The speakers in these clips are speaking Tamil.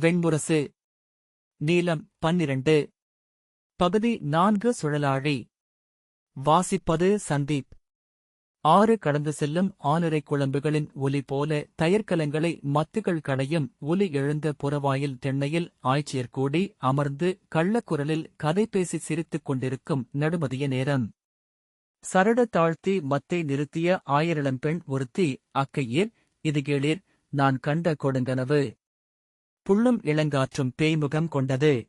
வெண்முரசு நீளம் பன்னிரண்டு. பகுதி நான்கு சுழலாழி. வாசிப்பது சந்தீப். ஆறு கடந்து செல்லும் ஆலரை குழம்புகளின் ஒலி போல தயர்க்கலங்களை மத்துகள் கடையும் ஒலி எழுந்த புறவாயில் தென்னையில் ஆய்ச்சியர் கூடி அமர்ந்து கள்ளக்குரலில் கதை பேசி சிரித்துக் கொண்டிருக்கும் நடுமதிய நேரம். சரட தாழ்த்தி மத்தை நிறுத்திய ஆயிரளம்பெண் ஒருத்தி அக்கையீர் இது கேளீர் நான் கண்ட கொடுங்கனவு. புள்ளும் இளங்காற்றும் பேய்முகம் கொண்டது.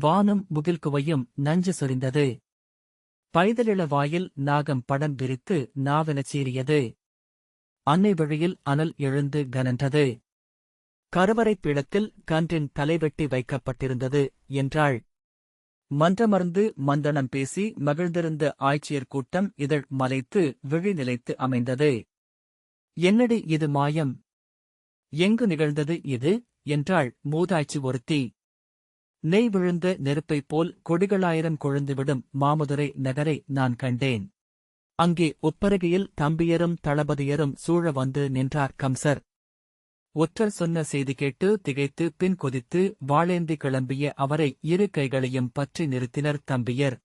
வானும் முகில்குவையும் நஞ்சு சொரிந்தது. பைதலிள வாயில் நாகம் படம் விரித்து நாவெனச் சீறியது. அன்னை வழியில் அனல் எழுந்து கனன்றது. கருவறைப் பீடத்தில் கன்றின் தலைவெட்டி வைக்கப்பட்டிருந்தது என்றாள். மன்றமர்ந்து மந்தனம் பேசி மகிழ்ந்திருந்த ஆய்ச்சியர் கூட்டம் இதழ் மலைத்து விழி நிலைத்து அமைந்தது. என்னடி இது மாயம்? எங்கு நிகழ்ந்தது இது? என்றாள் மூதாய்ச்சி ஒருத்தி. நெய் விழுந்த நெருப்பைப் போல் கொடிகளாயிரம் கொழுந்துவிடும் மாமதுரை நகரை நான் கண்டேன். அங்கே உப்பரகையில் தம்பியரும் தளபதியரும் சூழ வந்து நின்றார் கம்சர். ஒற்றர் சொன்ன செய்தி கேட்டு திகைத்து பின் கொதித்து வாழேந்தி கிளம்பிய அவரை இரு கைகளையும் பற்றி நிறுத்தினர் தம்பியர்.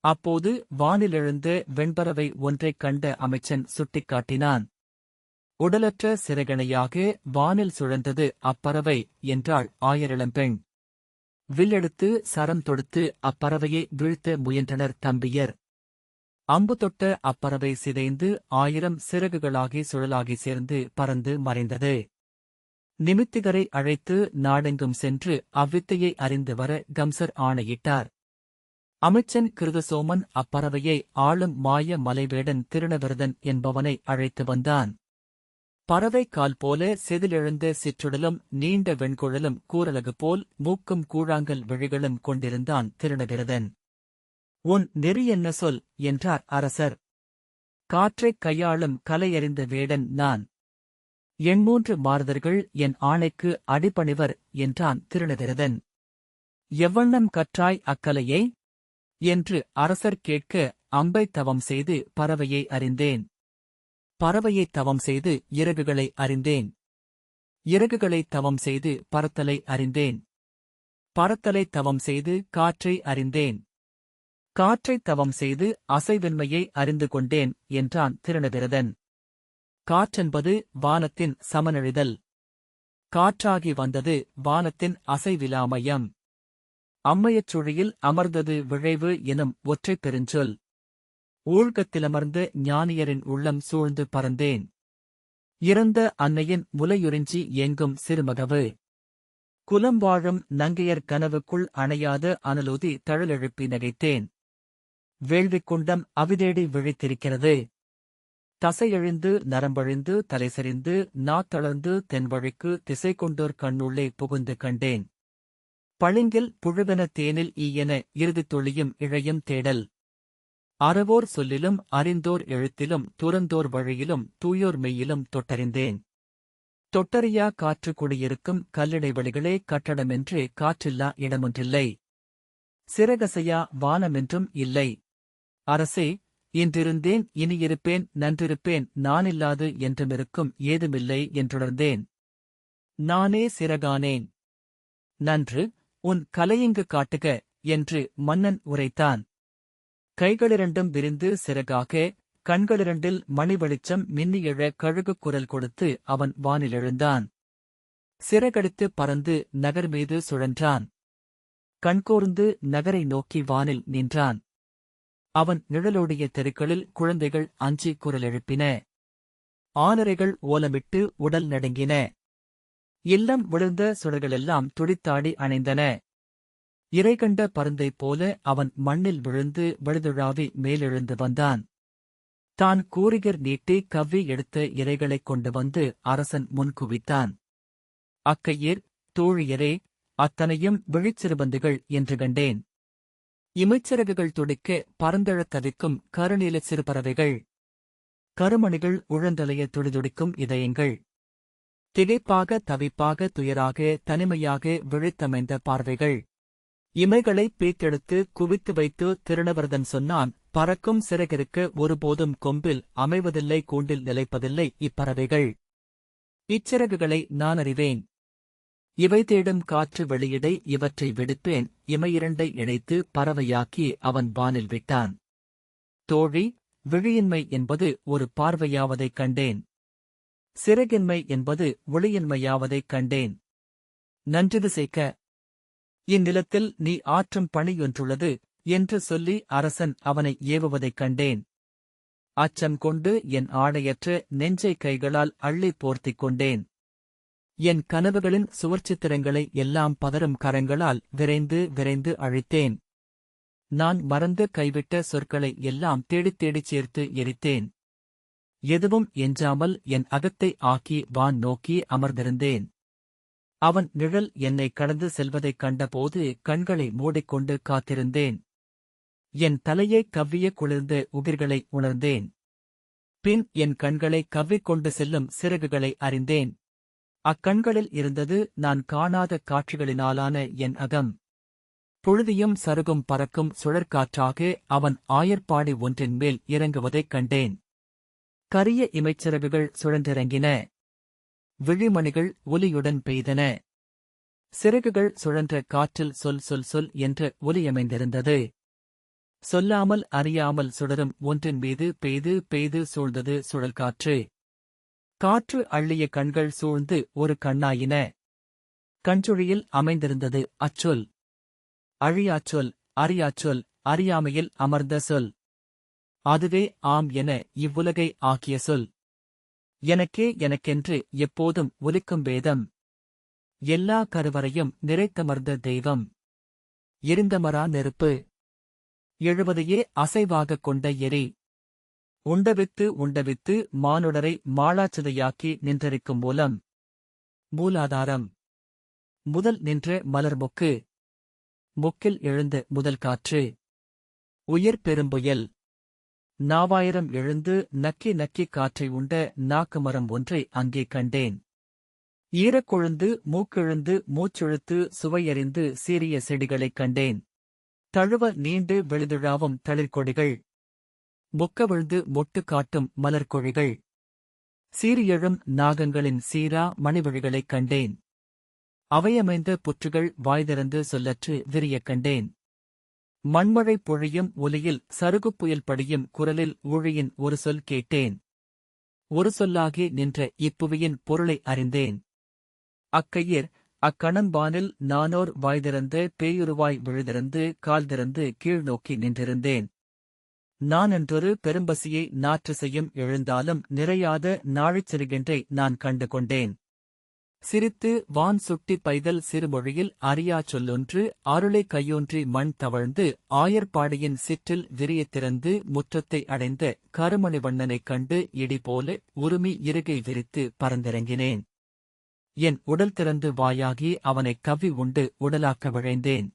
அப்போது வானிலெழுந்த வெண்பறவை ஒன்றைக் கண்ட அமைச்சன் சுட்டிக்காட்டினான். உடலற்ற சிறகணையாக வானில் சுழந்தது அப்பறவை என்றாள் ஆயிரளம்பெண். வில்லெடுத்து சரம் தொடுத்து அப்பறவையை வீழ்த்த முயன்றனர் தம்பியர். அம்பு தொட்ட அப்பறவை சிதைந்து ஆயிரம் சிறகுகளாகி சுழலாகி சேர்ந்து பறந்து மறைந்தது. நிமித்திகரை அழைத்து நாடெங்கும் சென்று அவ்வித்தையை அறிந்து வர கம்சர் ஆணையிட்டார். அமைச்சன் கிருதசோமன் அப்பறவையை ஆளும் மாய மலைவேடன் திருணவிரதன் என்பவனை அழைத்து வந்தான். பறவைக்கால் போல செதிலெழுந்த சிற்றுடலும் நீண்ட வெண்குழலும் கூரலகு போல் மூக்கும் கூழாங்கல் விழிகளும் கொண்டிருந்தான் திருணவிரதன் உன் நெறி என்ன சொல்? என்றார் அரசர். காற்றைக் கையாளும் கலையறிந்த வேடன் நான். எண்மூன்று மாறுதர்கள் என் ஆணைக்கு அடிபணிவர் என்றான் திருணவிரதன் எவ்வண்ணம் கற்றாய் அக்கலையை? என்று அரசர் கேட்க அம்பை தவம் செய்து பறவையை அறிந்தேன். பறவையைத் தவம் செய்து இறகுகளை அறிந்தேன். இறகுகளை தவம் செய்து பறத்தலை அறிந்தேன். பறத்தலை தவம் செய்து காற்றை அறிந்தேன். காற்றைத் தவம் செய்து அசைவின்மையை அறிந்து கொண்டேன் என்றான் திருநவிரதன் காற்றென்பது வானத்தின் சமனழிதல். காற்றாகி வந்தது வானத்தின் அசைவிலாமயம். அம்மையச் சுழியில் அமர்ந்தது விழைவு எனும் ஒற்றைப் பெருஞ்சொல். ஊழ்கத்திலமர்ந்து ஞானியரின் உள்ளம் சூழ்ந்து பறந்தேன். இறந்த அன்னையின் முலையுறிஞ்சி எங்கும் சிறுமகவு. குலம் வாழும் நங்கையர் கனவுக்குள் அணையாத அனலுதி தழலெழுப்பி நகைத்தேன். வேள்விக் குண்டம் அவிதேடி விழித்திருக்கிறது. தசையெழுந்து நரம்பழிந்து தலைசெறிந்து நாத்தளர்ந்து தென்வழிக்கு திசை கொண்டோர் கண்ணுள்ளே புகுந்து கண்டேன். பளிங்கில் புழுவென தேனில் ஈயென இறுதித் தொழியும் இழையும் தேடல். அறவோர் சொல்லிலும் அறிந்தோர் எழுத்திலும் துறந்தோர் வழியிலும் தூயோர் மெய்யிலும் தொட்டறிந்தேன். தொட்டறியா காற்று குடியிருக்கும் கல்லிடைவெளிகளே கட்டடமென்று காற்றில்லா இடமொன்றில்லை. சிறகசையா வானமென்றும் இல்லை. அரசே இன்றிருந்தேன் இனியிருப்பேன் நன்றிருப்பேன் நானில்லாது என்றுமிருக்கும் ஏதுமில்லை என்றுணர்ந்தேன். நானே சிறகானேன். நன்று உன் கலையிங்கு காட்டுக என்று மன்னன் உரைத்தான். கைகளிரண்டும் விரிந்து சிறகாக கண்களிரண்டில் மணி வெளிச்சம் மின்னியழ கழுகுக் குரல் கொடுத்து அவன் வானிலெழுந்தான். சிறகடித்து பறந்து நகர் மீது சுழன்றான். கண்கோர்ந்து நகரை நோக்கி வானில் நின்றான். அவன் நிழலோடிய தெருக்களில் குழந்தைகள் அஞ்சி குரல் எழுப்பின. ஆனரைகள் ஓலமிட்டு உடல் நடுங்கின. இல்லம் விழுந்த சுடர்களெல்லாம் துடித்தாடி அணைந்தன. இறைகண்ட பருந்தைப் போல அவன் மண்ணில் விழுந்து விழுதுழாவி மேலெழுந்து வந்தான். தான் கூறிகர் நீட்டி கவ்வி எடுத்த இறைகளைக் கொண்டு வந்து அரசன் முன் குவித்தான். அக்கையீர் தோழியரே அத்தனையும் விழிச்சிறுபந்துகள் என்று கண்டேன். இமைச்சிறகுகள் துடிக்க பரந்தழத் தவிக்கும் கருநீலச் சிறுபறவைகள். கருமணிகள் உழந்தலைய துடிதுடிக்கும் இதயங்கள். திகைப்பாக தவிப்பாக துயராக தனிமையாக விழித்தமைந்த பார்வைகள். இமைகளை பீத்தெடுத்து குவித்து வைத்து திருணவர்தன் சொன்னான் பறக்கும் சிறகிற்கு ஒருபோதும் கொம்பில் அமைவதில்லை கூண்டில் நிலைப்பதில்லை இப்பறவைகள். இச்சிறகுகளை நான் அறிவேன். இவை தேடும் காற்று வெளியிடை இவற்றை விடுப்பேன். இமையிரண்டை இணைத்து பறவையாக்கி அவன் வானில் விட்டான். தோழி விழியின்மை என்பது ஒரு பார்வையாவதைக் கண்டேன். சிறகின்மை என்பது ஒளியின்மையாவதைக் கண்டேன். நன்றிது செய்க இந்நிலத்தில் நீ ஆற்றும் பணியொன்றுள்ளது என்று சொல்லி அரசன் அவனை ஏவுவதைக் கண்டேன். அச்சம் கொண்டு என் ஆடையற்ற நெஞ்சை கைகளால் அள்ளி போர்த்திக் கொண்டேன். என் கனவுகளின் சுவர்ச்சித்திரங்களை எல்லாம் பதறும் கரங்களால் விரைந்து விரைந்து அழித்தேன். நான் மறந்து கைவிட்ட சொற்களை எல்லாம் தேடித் தேடிச் சேர்த்து எரித்தேன். எதுவும் எஞ்சாமல் என் அகத்தை ஆக்கி வான் நோக்கி அமர்ந்திருந்தேன். அவன் நிழல் என்னை கடந்து செல்வதைக் கண்டபோது கண்களை மூடிக்கொண்டு காத்திருந்தேன். என் தலையை கவ்விய குளிர்ந்த உகிர்களை உணர்ந்தேன். பின் என் கண்களை கவ்விக்கொண்டு செல்லும் சிறகுகளை அறிந்தேன். அக்கண்களில் இருந்தது நான் காணாத காட்சிகளினாலான என் அகம். புழுதியும் சருகும் பறக்கும் சுழற்காற்றாக அவன் ஆயர்பாடி ஒன்றின் மேல் இறங்குவதைக் கண்டேன். கரிய இமைச்சிறகுகள் சுழன்றிறங்கின. விழிமணிகள் ஒலியுடன் பெய்தன. சிறகுகள் சுழன்ற காற்றில் சொல் சொல் சொல் என்ற ஒலியமைந்திருந்தது. சொல்லாமல் அறியாமல் சுடரும் ஒன்றின் மீது பெய்து பெய்து சூழ்ந்தது சுழல் காற்று. காற்று அள்ளிய கண்கள் சூழ்ந்து ஒரு கண்ணாயின. கஞ்சுழியில் அமைந்திருந்தது அச்சொல். அழியாச்சொல் அறியாச்சொல் அறியாமையில் அமர்ந்த சொல். அதுவே ஆம் என இவ்வுலகை ஆக்கிய சொல். எனக்கே எனக்கென்று எப்போதும் ஒலிக்கும் வேதம். எல்லா கருவறையும் நிறைத்தமர்ந்த தெய்வம். எரிந்தமரா நெருப்பு. எழுவதையே அசைவாகக் கொண்ட எரி. உண்டவித்து உண்டவித்து மானுடரை மாளாச்சதையாக்கி நின்றிருக்கும் மூலம். மூலாதாரம். முதல் நின்ற மலர் மொக்கு. மொக்கில் எழுந்த முதல் காற்று. உயிர் பெரும்புயல். நாவாயிரம் எழுந்து நக்கி நக்கி காற்றை உண்ட நாக்கு மரம் ஒன்றை அங்கே கண்டேன். ஈரக்கொழுந்து மூக்கெழுந்து மூச்செழுத்து சுவையறிந்து சீரிய செடிகளைக் கண்டேன். தழுவ நீண்டு வெளிதுழாவும் தளிர்கொடிகள். முக்கவிழ்ந்து மொட்டு காட்டும் மலர்கொழிகள். சீரியழும் நாகங்களின் சீரா மணிவழிகளைக் கண்டேன். அவையமைந்த புற்றுகள் வாய்திறந்து சொல்லற்று விரியக் கண்டேன். மண்மழை பொழியும் ஒலியில் சருகுப் புயல் படியும் குரலில் ஊழியின் ஒரு சொல் கேட்டேன். ஒரு சொல்லாகி நின்ற இப்புவியின் பொருளை அறிந்தேன். அக்கையர் அக்கணம்பானில் நானோர் வாய்திறந்து பேயுருவாய் விழுதிறந்து கால்திறந்து கீழ் நோக்கி நின்றிருந்தேன். நான் என்றொரு பெரும்பசியை நாற்று செய்யும் எழுந்தாலும் நிறையாத நாழிச் செருகென்றை நான் கண்டு கொண்டேன். சிரித்து வான் சுட்டி பைதல் சிறுமொழியில் அறியா சொல்லொன்று அருளை கையொன்றி மண் தவழ்ந்து ஆயர்பாடியின் சிற்றில் விரியத் திறந்து முற்றத்தை அடைந்த கருமணி வண்ணனைக் கண்டு இடி போல உருமி இருகை விரித்து பறந்திறங்கினேன். என் உடல் திறந்து வாயாகி அவனைக் கவ்வி உண்டு உடலாக்க விழைந்தேன்.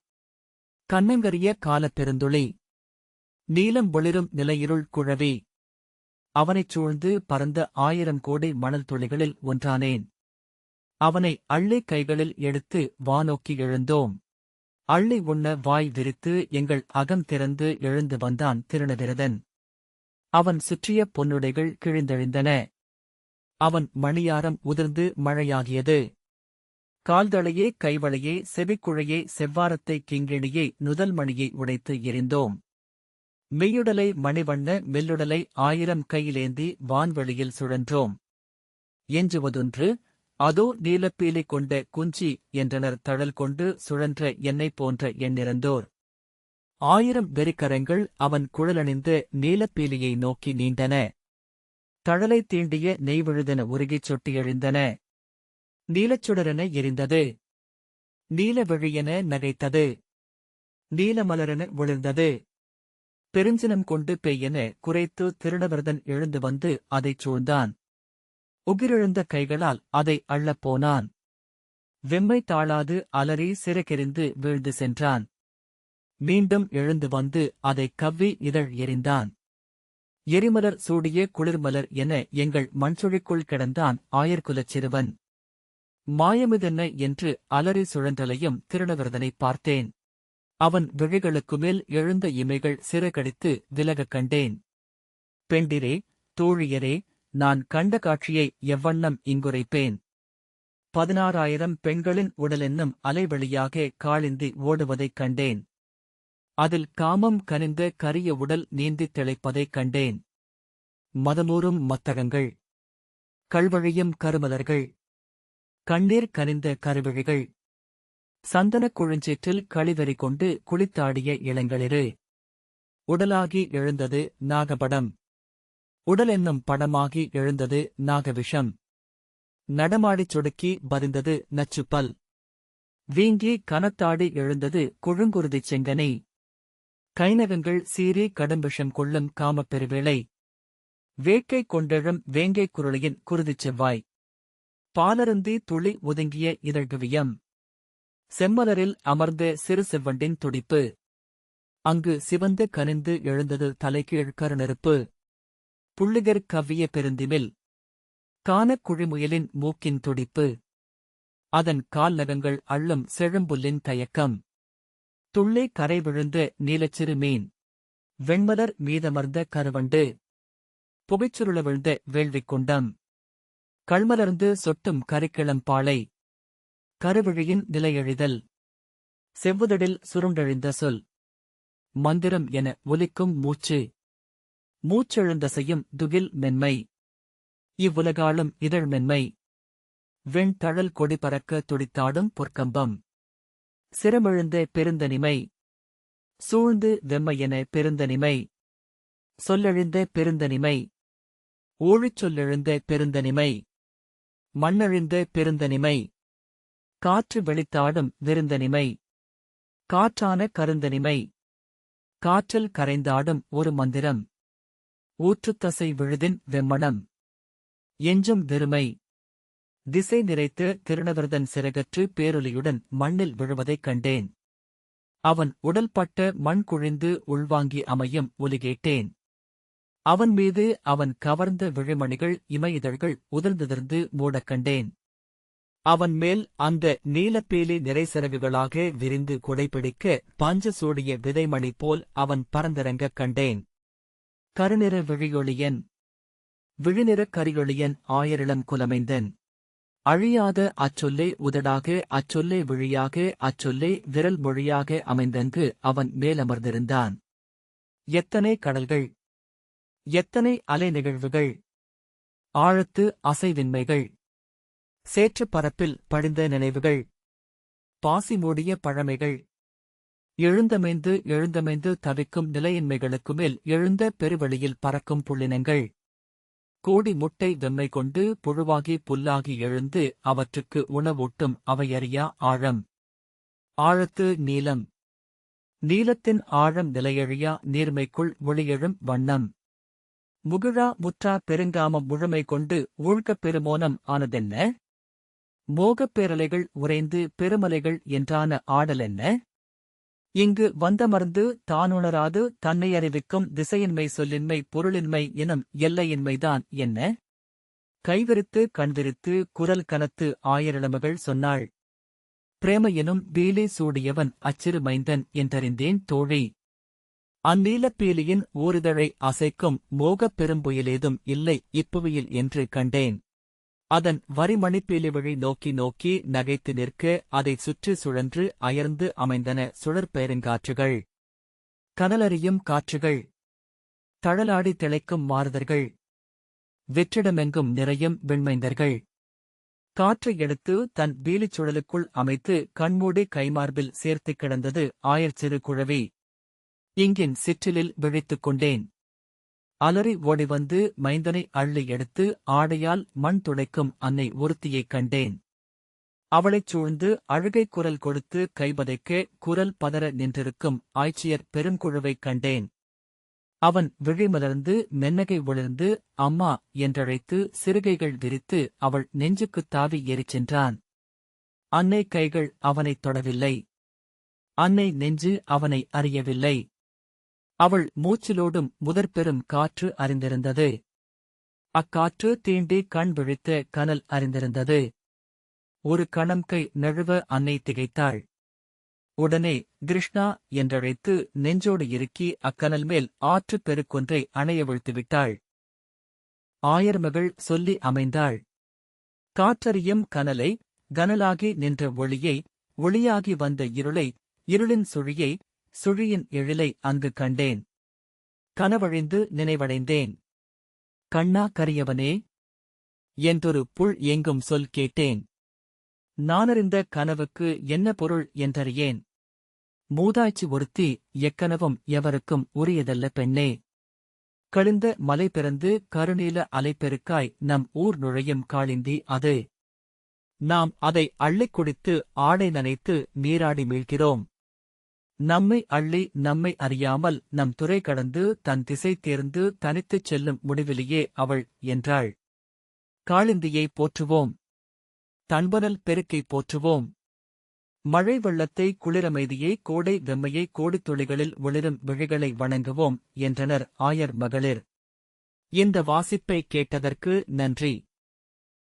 கண்ணங்கரிய காலப் பெருந்துளி நீலம் ஒளிரும் நிலையிருள் குழவி அவனைச் சூழ்ந்து பறந்த ஆயிரம் கோடி மணல் துளிகளில் ஒன்றானேன். அவனை அள்ளி கைகளில் எடுத்து வானோக்கி எழுந்தோம். அள்ளி உண்ண வாய் விரித்து எங்கள் அகம் திறந்து எழுந்து வந்தான் திருநவிரதன் அவன் சுற்றிய பொன்னுடைகள் கிழிந்தெழுந்தன. அவன் மணியாரம் உதிர்ந்து மழையாகியது. கால்தளையே கைவளையே செவிக்குழையே செவ்வாரத்தை கிங்கிணியே நுதல் மணியை உடைத்து எரிந்தோம். மெய்யுடலை மணிவண்ண மெல்லுடலை ஆயிரம் கையிலேந்தி வான்வெளியில் சுழன்றோம். எஞ்சுவதொன்று அதோ நீலப்பீலி கொண்ட குஞ்சி என்றனர் தழல் கொண்டு சுழன்ற என்னைப் போன்ற எண்ணிறந்தோர். ஆயிரம் வெறிக்கரங்கள் அவன் குழலணிந்த நீலப்பீலியை நோக்கி நீண்டன. தழலை தீண்டிய நெய்விழுதென உருகிச் சொட்டி எழுந்தன. நீலச்சுடரென எரிந்தது. நீலவெழியென நகைத்தது. நீலமலரென விழுந்தது. பெருஞ்சினம் கொண்டு பெய்யென குறைத்து திருடவர்தன் எழுந்து வந்து அதைச் சூழ்ந்தான். உகிரிழந்த கைகளால் அதை அள்ளப் போனான். வெம்மை தாழாது அலறி சிறகெறிந்து வீழ்ந்து சென்றான். மீண்டும் எழுந்து வந்து அதைக் கவ்வி இதழ் எறிந்தான். எரிமலர் சூடிய குளிர்மலர் என எங்கள் மண்சுழிக்குள் கிடந்தான் ஆயர்குலச் சிறுவன். மாயமிதென்ன என்று அலறி சுழன்றலையும் திருடவிரதனைப் பார்த்தேன். அவன் விழிகளுக்கு மேல் எழுந்த இமைகள் சிறகடித்து விலகக் கண்டேன். பெண்டிரே தோழியரே நான் கண்ட காட்சியை எவ்வண்ணம் இங்குரைப்பேன். பதினாறாயிரம் பெண்களின் உடலென்னும் அலைவழியாக காளிந்தி ஓடுவதைக் கண்டேன். அதில் காமம் கனிந்த கரிய உடல் நீந்தித் திளைப்பதைக் கண்டேன். மதமூறும் மத்தகங்கள். கள்வழியும் கருமலர்கள். கண்ணீர் கனிந்த கருவிழிகள். சந்தனக் குழுஞ்சீற்றில் களிவெறி கொண்டு குளித்தாடிய இளங்களிரு உடலாகி எழுந்தது நாகபடம். உடல் என்னும் படமாகி எழுந்தது நாகவிஷம். நடமாடிச் சொடுக்கி பதிந்தது நச்சுப்பல். வீங்கி கனத்தாடி எழுந்தது குழுங்குருதிச் செங்கனி. கைநகங்கள் சீறி கடும்பிஷம் கொள்ளும் காமப் பெருவேளை. வேட்கை கொண்டெழும் வேங்கை குரளியின் குருதிச் செவ்வாய். பாலருந்தி துளி ஒதுங்கிய இதழ்கவியம். செம்மலரில் அமர்ந்த சிறு செவ்வண்டின் துடிப்பு. அங்கு சிவந்து கனிந்து எழுந்தது தலைகீழ் கருநெருப்பு. புள்ளிகர் கவ்விய பெருந்திமில் கானக் குழிமுயலின் மூக்கின் துடிப்பு. அதன் கால் நகங்கள் அள்ளும் செழும்புல்லின் தயக்கம். துள்ளே கரை விழுந்த நீலச்சிறு மீன் வெண்மலர் மீதமர்ந்த கருவண்டு. புகைச்சுருள விழுந்த வேள்விக் குண்டம். கள்மலர்ந்து சொட்டும் கரிக்கிளம்பாளை கருவிழியின் நிலையெழிதல். செவ்வுதடில் சுருண்டெழிந்த சொல். மந்திரம் என ஒலிக்கும் மூச்சு. மூச்செழுந்தசையும் துகில் மென்மை. இவ்வுலகாலும் இதழ் மென்மை. வெண்தழல் கொடி பறக்க துடித்தாடும் பொற்கம்பம். சிரமெழுந்த பெருந்தனிமை. சூழ்ந்து வெம்மையென பெருந்தனிமை. சொல்லெழுந்த பெருந்தனிமை. ஊழிச் சொல்லெழுந்த பெருந்தனிமை. மண்ணெழுந்த பெருந்தனிமை. காற்று வெளித்தாடும் விருந்தனிமை. காற்றான கருந்தனிமை. காற்றில் கரைந்தாடும் ஒரு மந்திரம். ஊற்றுத்தசை விழுதின் வெம்மணம். எஞ்சும் வெறுமை. திசை நிறைத்து திருநவர்தன் சிறகற்று பேரொலியுடன் மண்ணில் விழுவதைக் கண்டேன். அவன் உடல்பட்ட மண் குழிந்து உள்வாங்கி அமையும் ஒலிகேட்டேன் அவன் மீது அவன் கவர்ந்த விழிமணிகள் இமையிதழ்கள் உதிர்ந்திருந்து மூடக் கண்டேன். அவன் மேல் அந்த நீலப்பேலி நிறைசிறகுகளாக விரிந்து குடைபிடிக்க பஞ்ச சூடிய விதைமணி போல் அவன் பறந்திறங்கக் கண்டேன். கருநிற விழியொளியன். விழிநிறக் கரியொளியன் ஆயரிளம் குலமைந்தன். அழியாத அச்சொல்லே உதடாக அச்சொல்லே விழியாக அச்சொல்லே விரல் மொழியாக அமைந்தங்கு அவன் மேலமர்ந்திருந்தான். எத்தனை கடல்கள்? எத்தனை அலை நிகழ்வுகள்? ஆழத்து அசைவின்மைகள். சேற்றுப் பரப்பில் படிந்த நினைவுகள். பாசி மூடிய பழமைகள். எழுந்தமைந்து எழுந்தமைந்து தவிக்கும் நிலையின்மைகளுக்கு மேல் எழுந்த பெருவெளியில் பறக்கும் புள்ளினங்கள். கோடி முட்டை வெம்மை கொண்டு புழுவாகி புல்லாகி எழுந்து அவற்றுக்கு உணவூட்டும் அவையறியா ஆழம். ஆழத்து நீலம் நீலத்தின் ஆழம் நிலையழியா நீர்மைக்குள் ஒளியெழும் வண்ணம். முகிழா முற்றா பெருங்காமம் முழுமை கொண்டு ஊழ்கப் பெருமோனம் ஆனதென்ன? மோகப் பேரலைகள் உறைந்து பெருமலைகள் என்றான ஆடலென்ன இங்கு வந்தமர்ந்து தானுணராது தன்னை அறிவிக்கும் திசையின்மை சொல்லின்மை பொருளின்மை எனும் எல்லையின்மைதான் என்ன? கைவிரித்து கண்விரித்து குரல் கனத்து ஆயிரளமகள் சொன்னாள். பிரேம எனும் பீலி சூடியவன் அச்சிறு மைந்தன் என்றறிந்தேன் தோழி. அந்நீலப் பீலியின் ஓரிதழை அசைக்கும் மோகப் பெரும்புயலேதும் இல்லை இப்புவியில் என்று கண்டேன். அதன் வரிமணிப்பீலிவழி நோக்கி நோக்கி நகைத்து நிற்க அதைச் சுற்றி சுழன்று அயர்ந்து அமைந்தன சுழற்பெருங்காற்றுகள் கனலறியும் காற்றுகள். தழலாடி திளைக்கும் மாறுதர்கள் வெற்றிடமெங்கும் நிறையும் விண்மைந்தர்கள். காற்றை எடுத்து தன் பீலிச் சுழலுக்குள் அமைத்து கண்மூடி கைமார்பில் சேர்த்துக் கிடந்தது ஆயர்சிறு குழவி. இங்கின் சிற்றிலில் விழித்துக் கொண்டேன். அலறி ஓடி வந்து மைந்தனை அள்ளி எடுத்து ஆடையால் மண் துடைக்கும் அன்னை ஒருத்தியைக் கண்டேன். அவளைச் சூழ்ந்து அழுகை குரல் கொடுத்து கைபதைக்க குரல் பதற நின்றிருக்கும் ஆய்ச்சியர் பெருங்குழுவைக் கண்டேன். அவன் விழிமலர்ந்து மென்னகை விழுந்து அம்மா என்றழைத்து சிறுகைகள் விரித்து அவள் நெஞ்சுக்குத் தாவி ஏறிச் சென்றான். அன்னை கைகள் அவனைத் தொடவில்லை. அன்னை நெஞ்சு அவனை அறியவில்லை. அவள் மூச்சிலோடும் முதற்பெரும் காற்று அறிந்திருந்தது. அக்காற்று தீண்டி கண் விழித்த கனல் அறிந்திருந்தது. ஒரு கணம் கை நழுவ அன்னை திகைத்தாள். உடனே கிருஷ்ணா என்றழைத்து நெஞ்சோடு இறுக்கி அக்கனல் மேல் ஆற்றுப் பெருக்கொன்றை அணைய விட்டாள் ஆயர்மகள் சொல்லி அமைந்தாள். காற்றறியும் கனலை கனலாகி நின்ற ஒளியை ஒளியாகி வந்த இருளை இருளின் சுழியை சுழியின் எழிலை அங்கு கண்டேன். கனவழிந்து நினைவடைந்தேன். கண்ணா கரியவனே என்றொரு புல் எங்கும் சொல் கேட்டேன். நானறிந்த கனவுக்கு என்ன பொருள் என்றறியேன். மூதாய்ச்சி ஒருத்தி எக்கனவும் எவருக்கும் உரியதல்ல பெண்ணே. கழிந்த மலை பிறந்து கருநீல அலைப்பெருக்காய் நம் ஊர் நுழையும் காளிந்தி அது. நாம் அதை அள்ளிக் குடித்து ஆடை நனைத்து நீராடி மீள்கிறோம். நம்மை அள்ளி நம்மை அறியாமல் நம் துறை கடந்து தன் திசை தேர்ந்து தனித்துச் செல்லும் முடிவிலேயே அவள் என்றாள். காளிந்தியை போற்றுவோம். தன்பனல் பெருக்கை போற்றுவோம். மழை வெள்ளத்தை குளிரமைதியை கோடை வெம்மையை கோடித் துளிகளில் ஒளிரும் விழிகளை வணங்குவோம் என்றனர் ஆயர் மகளிர். இந்த வாசிப்பை கேட்டதற்கு நன்றி.